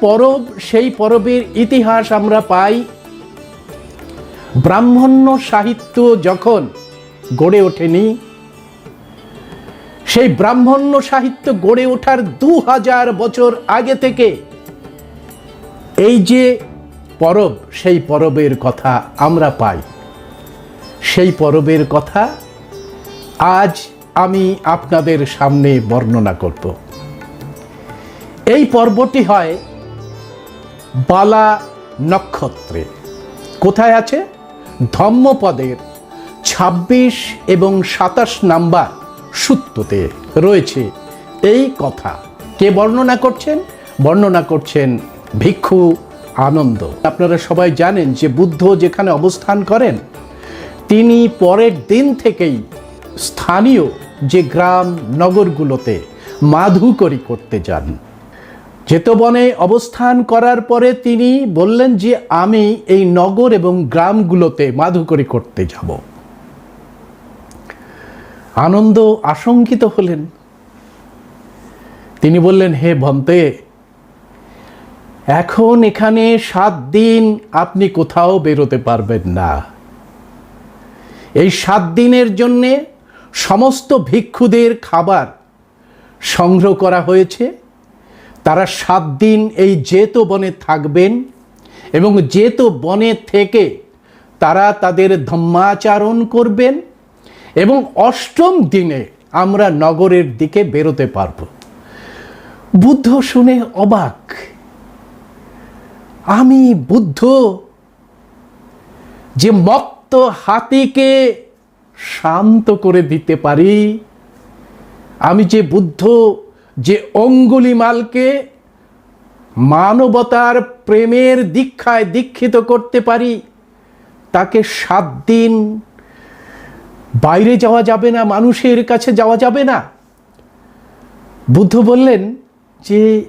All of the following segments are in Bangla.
পরব, সেই পরবের ইতিহাস আমরা পাই। ব্রাহ্মণ্য সাহিত্য যখন গড়ে ওঠেনি, সেই ব্রাহ্মণ্য সাহিত্য গড়ে ওঠার দু হাজার বছর আগে থেকে এই যে পরব, সেই পরবের কথা আমরা পাই। সেই পরবের কথা আজ আমি আপনাদের সামনে বর্ণনা করব। এই পর্বটি হয় বালা নক্ষত্রে। কোথায় আছে? ধম্মপদের ২৬ এবং সাতাশ নাম্বার সূত্রতে রয়েছে এই কথা। কে বর্ণনা করছেন? বর্ণনা করছেন ভিক্ষু আনন্দ। আপনারা সবাই জানেন যে বুদ্ধ যেখানে অবস্থান করেন, তিনি পরের দিন থেকেই স্থানীয় যে গ্রাম, নগরগুলোতে মাধুকরী করতে যান। জেতবনে অবস্থান করার পরে তিনি বললেন যে, আমি এই নগর এবং গ্রামগুলোতে মাধুকরী করতে যাব। আনন্দ আশঙ্কিত হলেন। তিনি বললেন, হে ভন্তে, এখন এখানে সাত দিন আপনি কোথাও বেরোতে পারবেন না। এই সাত দিনের জন্যে সমস্ত ভিক্ষুদের খাবার সংগ্রহ করা হয়েছে। তারা সাত দিন এই জেতো বনে থাকবেন এবং জেতো বনে থেকে তারা তাদের ধম্মাচারণ করবেন এবং অষ্টম দিনে আমরা নগরের দিকে বেরোতে পারব। বুদ্ধ শুনে অবাক। আমি বুদ্ধ যে মত্ত হাতিকে শান্ত করে দিতে পারি, আমি যে বুদ্ধ যে অঙ্গুলিমালকে মানবতার প্রেমের দীক্ষায় দীক্ষিত করতে পারি, তাকে সাত দিন বাইরে যাওয়া যাবে না, মানুষের কাছে যাওয়া যাবে না। বুদ্ধ বললেন যে,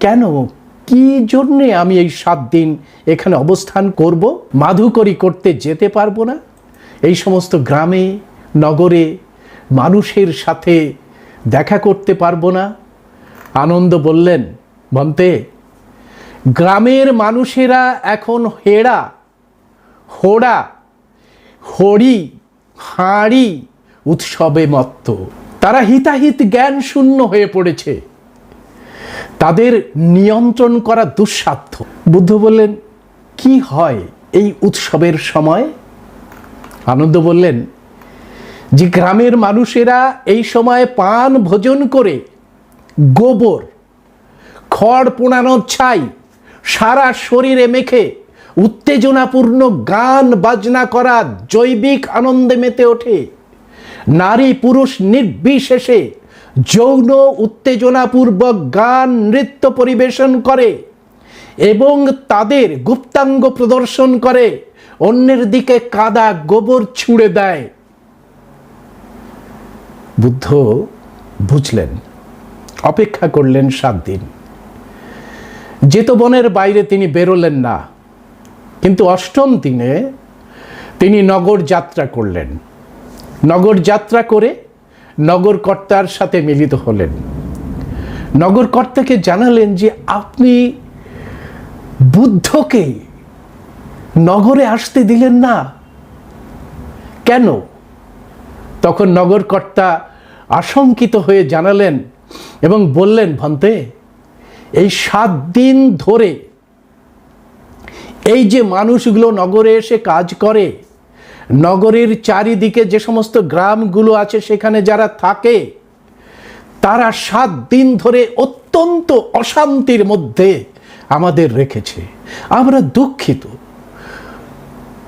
কেন? কি জন্যে আমি এই সাত দিন এখানে অবস্থান করব? মাধুকরী করতে যেতে পারব না? এই সমস্ত গ্রামে, নগরে মানুষের সাথে দেখা করতে পারব না। আনন্দ বললেন, বন্তে, গ্রামের মানুষেরা এখন হেড়া, হোড়া হরি হাঁড়ি উৎসবে মত্ত। তারা হিতাহিত জ্ঞান শূন্য হয়ে পড়েছে। তাদের নিয়ন্ত্রণ করা দুঃসাধ্য। বুদ্ধ বললেন, কি হয় এই উৎসবের সময়? আনন্দ বললেন, যে গ্রামের মানুষেরা এই সময় পান ভোজন করে গোবর, খড় পোড়ানোর ছাই, সারা শরীরে মেখে উত্তেজনাপূর্ণ গান বাজনা করা জৈবিক আনন্দে মেতে ওঠে। নারী পুরুষ নির্বিশেষে যৌন উত্তেজনাপূর্বক গান নৃত্য পরিবেশন করে এবং তাদের গুপ্তাঙ্গ প্রদর্শন করে, অন্যের দিকে কাদা গোবর ছুঁড়ে দেয়। বুদ্ধ বুঝলেন। অপেক্ষা করলেন সাত দিন। যেতবনের বাইরে তিনি বেরোলেন না, কিন্তু অষ্টম দিনে তিনি নগর যাত্রা করলেন। নগর যাত্রা করে নগরকর্তার সাথে মিলিত হলেন। নগরকর্তাকে জানালেন যে আপনি বুদ্ধকে নগরে আসতে দিলেন না। কেন? তখন নগরকর্তা আশঙ্কিত হয়ে জানালেন এবং বললেন, ভন্তে, এই সাত দিন ধরে এই যে মানুষগুলো নগরে এসে কাজ করে, নগরের চারিদিকে যে সমস্ত গ্রামগুলো আছে সেখানে যারা থাকে, তারা সাত দিন ধরে অত্যন্ত অশান্তির মধ্যে আমাদের রেখেছে। আমরা দুঃখিত,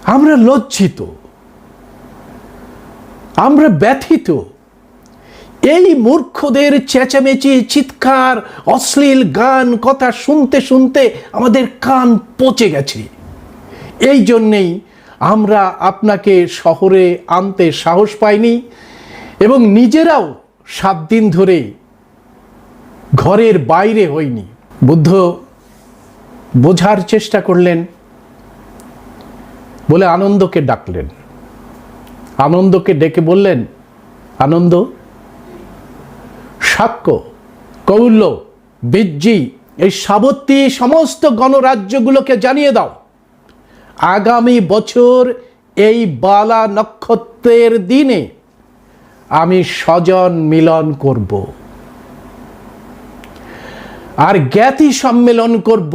আমরা লজ্জিত, আমরা ব্যথিত এই মূর্খদের চেঁচামেচি, চিৎকার, অশ্লীল গান, কথা শুনতে শুনতে আমাদের কান পচে গেছে। এই জন্যেই আমরা আপনাকে শহরে আনতে সাহস পাইনি এবং নিজেরাও সাত দিন ধরে ঘরের বাইরে হইনি। বুদ্ধ বোঝার চেষ্টা করলেন, বলে আনন্দকে ডাকলেন। আনন্দকে ডেকে বললেন, আনন্দ শাক্য কৌল্য বিজ্জি, এই সাবত্রী সমস্ত গণরাজ্যগুলোকে জানিয়ে দাও। আগামী বছর এই বালা নক্ষত্রের দিনে আমি স্বজন মিলন করব। আর জ্ঞাতি সম্মেলন করব।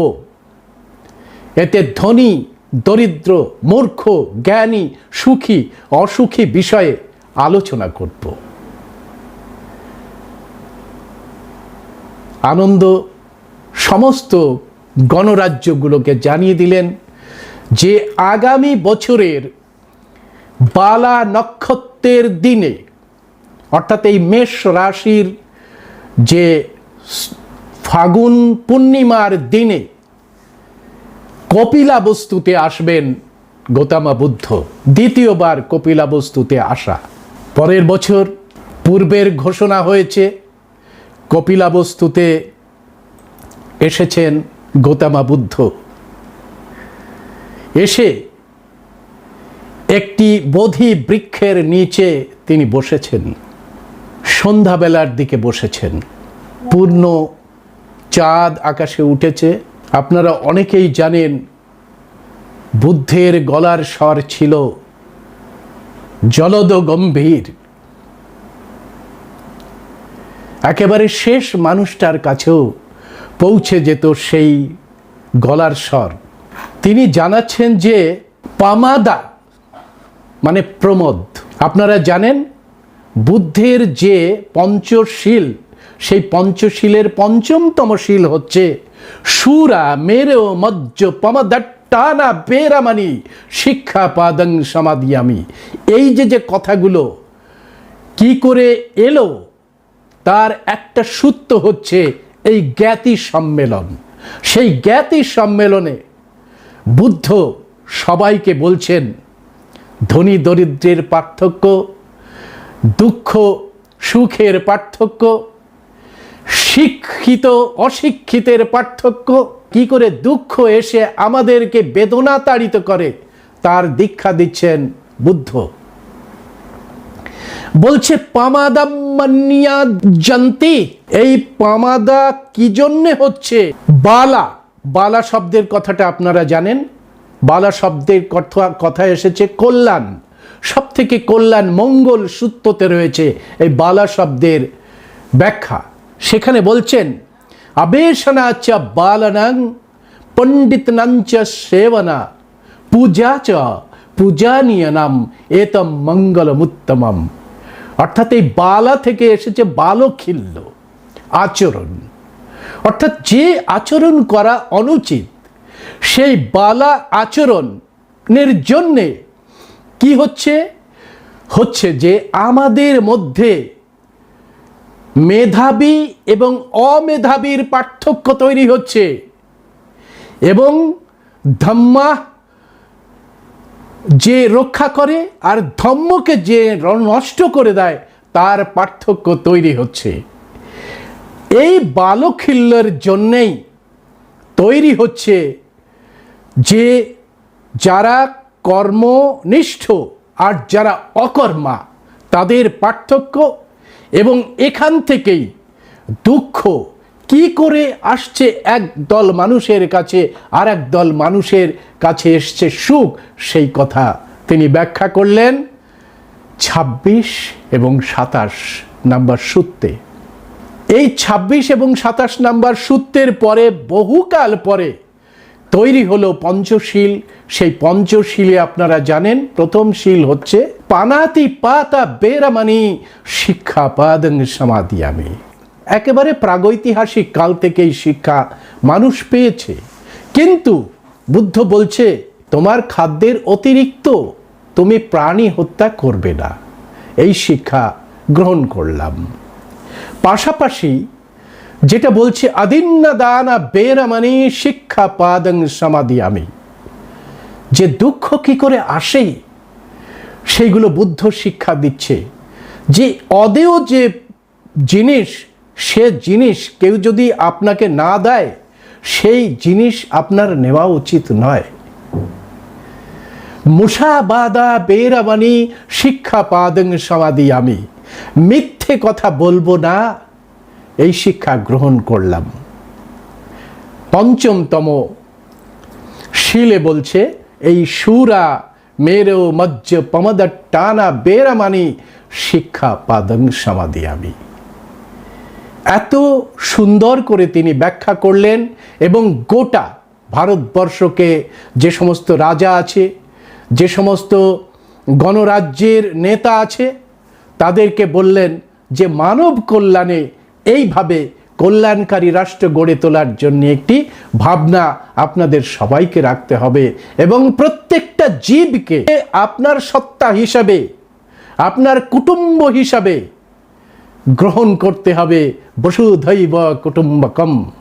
এতে ধনী, দরিদ্র, মূর্খ, জ্ঞানী, সুখী, অসুখী বিষয়ে আলোচনা করব। আনন্দ, সমস্ত গণরাজ্যগুলোকে জানিয়ে দিলেন যে আগামী বছরের বালা নক্ষত্রের দিনে, অর্থাৎ এই মেষ রাশির যে ফাগুন পূর্ণিমার দিনে কপিলা বস্তুতে আসবেন গৌতমা বুদ্ধ। দ্বিতীয়বার কপিলা বস্তুতে আসা। পরের বছর পূর্বের ঘোষণা হয়েছে কপিলা বস্তুতে এসেছেন গৌতমা বুদ্ধ। এসে একটি বোধি বৃক্ষের নিচে তিনি বসেছেন। সন্ধ্যাবেলার দিকে বসেছেন। পূর্ণ চাঁদ আকাশে উঠেছে। আপনারা অনেকেই জানেন, বুদ্ধের গলার স্বর ছিল জলদ গম্ভীর একেবারে শেষ মানুষটার কাছেও পৌঁছে যেত সেই গলার স্বর। তিনি জানাচ্ছেন যে পামাদা মানে প্রমোদ, আপনারা জানেন, বুদ্ধের যে পঞ্চশীল, সেই পঞ্চশীলের পঞ্চমতম শীল হচ্ছে সুরা মেরেও মজ্জ পমদাট্টানা বেরামানি শিক্ষা পাদং সমাধিয়ামি। এই যে যে কথাগুলো, কি করে এলো তার একটা সূত্র হচ্ছে এই জ্ঞাতি সম্মেলন। সেই জ্ঞাতি সম্মেলনে বুদ্ধ সবাইকে বলছেন, ধনী দরিদ্রের পার্থক্য, দুঃখ সুখের পার্থক্য, শিক্ষিত অশিক্ষিতের পার্থক্য, কি করে দুঃখ এসে আমাদেরকে বেদনা তাড়িত করে, তার দীক্ষা দিচ্ছেন বুদ্ধ। বলছে পামাদাম্মানিয়া জানতি। এই পামাদা কি জন্যে হচ্ছে? বালা। বালা শব্দের কথাটা আপনারা জানেন। বালা শব্দের কথা কথা এসেছে কল্যাণ। সব থেকে কল্যাণ মঙ্গল সূত্রতে রয়েছে এই বালা শব্দের ব্যাখ্যা। সেখানে বলছেন, আবেশনা চ বালানাং পণ্ডিত নাঞ্চ সেবনা, পূজা চ পূজানীয় নাম এতম মঙ্গলমুত্তমম। অর্থাৎ এই বালা থেকে এসেছে বালখিল্য, আচরণ। অর্থাৎ যে আচরণ করা অনুচিত, সেই বালা আচরণের জন্যে কি হচ্ছে? হচ্ছে যে আমাদের মধ্যে মেধাবী এবং অমেধাবীর পার্থক্য তৈরি হচ্ছে এবং ধম্মা যে রক্ষা করে আর ধম্মকে যে নষ্ট করে দেয়, তার পার্থক্য তৈরি হচ্ছে। এই বালখিল্যের জন্যেই তৈরি হচ্ছে যে যারা কর্মনিষ্ঠ আর যারা অকর্মা, তাদের পার্থক্য এবং এখান থেকেই দুঃখ কি করে আসছে এক দল মানুষের কাছে আর এক দল মানুষের কাছে এসছে সুখ? সেই কথা তিনি ব্যাখ্যা করলেন ২৬ এবং সাতাশ নাম্বার সূত্রে। এই ২৬ এবং সাতাশ নাম্বার সূত্রের পরে বহুকাল পরে তৈরি হলো পঞ্চশীল। সেই পঞ্চশীলে আপনারা জানেন, প্রথম শীল হচ্ছে পানাতি পাতা বেরামানি শিক্ষা পাদং সমাধি আমি একেবারে প্রাগৈতিহাসিক কাল থেকেই শিক্ষা মানুষ পেয়েছে। কিন্তু বুদ্ধ বলছে, তোমার খাদ্যের অতিরিক্ত তুমি প্রাণী হত্যা করবে না। এই শিক্ষা গ্রহণ করলাম। পাশাপাশি যেটা বলছে, আদিন্না দানা বেরামানি শিক্ষা পাদং সমাধি আমি। যে দুঃখ কি করে আসে, সেইগুলো বুদ্ধ শিক্ষা দিচ্ছে যে অদেয় যে জিনিস সে জিনিস কেউ যদি আপনাকে না দেয়, সেই জিনিস আপনার নেওয়া উচিত নয়। মুসাবাদা বেরাবানি শিক্ষা পাদং সমাধি আমি। মিথ্যে কথা বলব না, এই শিক্ষা গ্রহণ করলাম। পঞ্চমতম শিলে বলছে, এই সুরা মেরেও মজ্জ পমদ টানা বেরামানি শিক্ষা পাদং সমাধি আমি। এত সুন্দর করে তিনি ব্যাখ্যা করলেন এবং গোটা ভারতবর্ষকে যে সমস্ত রাজা আছে, যে সমস্ত গণরাজ্যের নেতা আছে, তাদেরকে বললেন যে মানব কল্যাণে এইভাবে কল্যাণকারী রাষ্ট্র গড়ে তোলার জন্য একটি ভাবনা আপনাদের সবাইকে রাখতে হবে এবং প্রত্যেকটা জীবকে আপনার সত্তা হিসাবে, আপনার কুটুম্ব হিসাবে গ্রহণ করতে হবে। বসুধৈব কুটুম্বকম।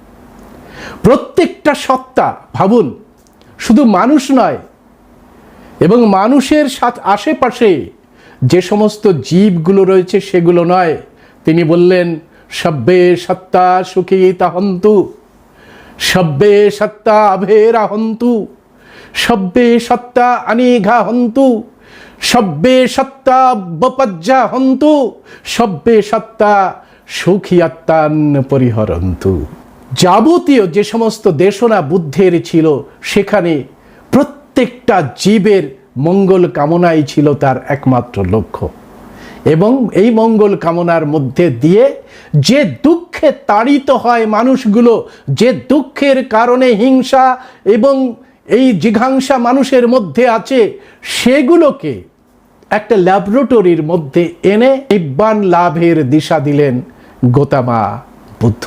প্রত্যেকটা সত্তা, ভাবুন, শুধু মানুষ নয়, এবং মানুষের সাথে আশেপাশে যে সমস্ত জীবগুলো রয়েছে সেগুলো নয়। তিনি বললেন সব্যে সত্তা সুখী তাহন্তু সব্যে সত্তা আভেরা হন্তু সব্যে সত্তা অনিঘা হন্তু সব্যে সত্তা বপজ্জা হন্তু সব্যে সত্তা সুখী আত্মান পরিহরন্তু। যাবতীয় যে সমস্ত দেশনা বুদ্ধের ছিল, সেখানে প্রত্যেকটা জীবের মঙ্গল কামনাই ছিল তার একমাত্র লক্ষ্য। এবং এই মঙ্গল কামনার মধ্যে দিয়ে যে দুঃখে তাড়িত হয় মানুষগুলো, যে দুঃখের কারণে হিংসা এবং এই জিঘাংসা মানুষের মধ্যে আছে সেগুলোকে একটা ল্যাবরেটরির মধ্যে এনে নিব্বান লাভের দিশা দিলেন গোতামা বুদ্ধ।